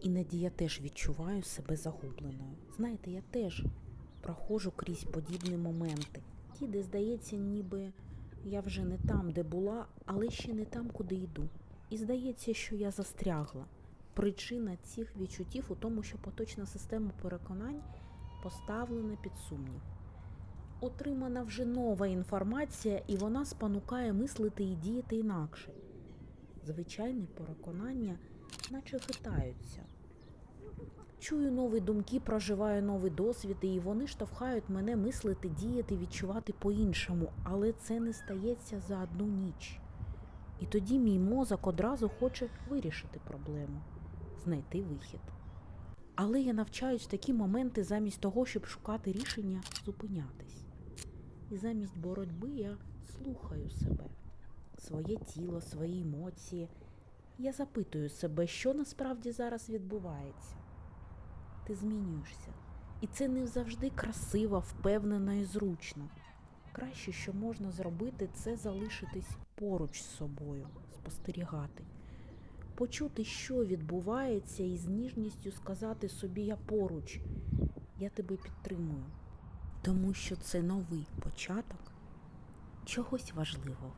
Іноді я теж відчуваю себе загубленою. Знаєте, я теж проходжу крізь подібні моменти. Ті, де здається, ніби я вже не там, де була, але ще не там, куди йду. І здається, що я застрягла. Причина цих відчуттів у тому, що поточна система переконань поставлена під сумнів. Отримана вже нова інформація, і вона спонукає мислити і діяти інакше. Звичайні переконання, наче хитаються. Чую нові думки, проживаю нові досвіди, і вони штовхають мене мислити, діяти, відчувати по-іншому, але це не стається за одну ніч. І тоді мій мозок одразу хоче вирішити проблему, знайти вихід. Але я навчаюсь в такі моменти замість того, щоб шукати рішення, зупинятись. І замість боротьби я слухаю себе, своє тіло, свої емоції. Я запитую себе, що насправді зараз відбувається. Ти змінюєшся. І це не завжди красиво, впевнено і зручно. Краще, що можна зробити, це залишитись поруч з собою, спостерігати, почути, що відбувається, і з ніжністю сказати собі я поруч, я тебе підтримую. Тому що це новий початок чогось важливого.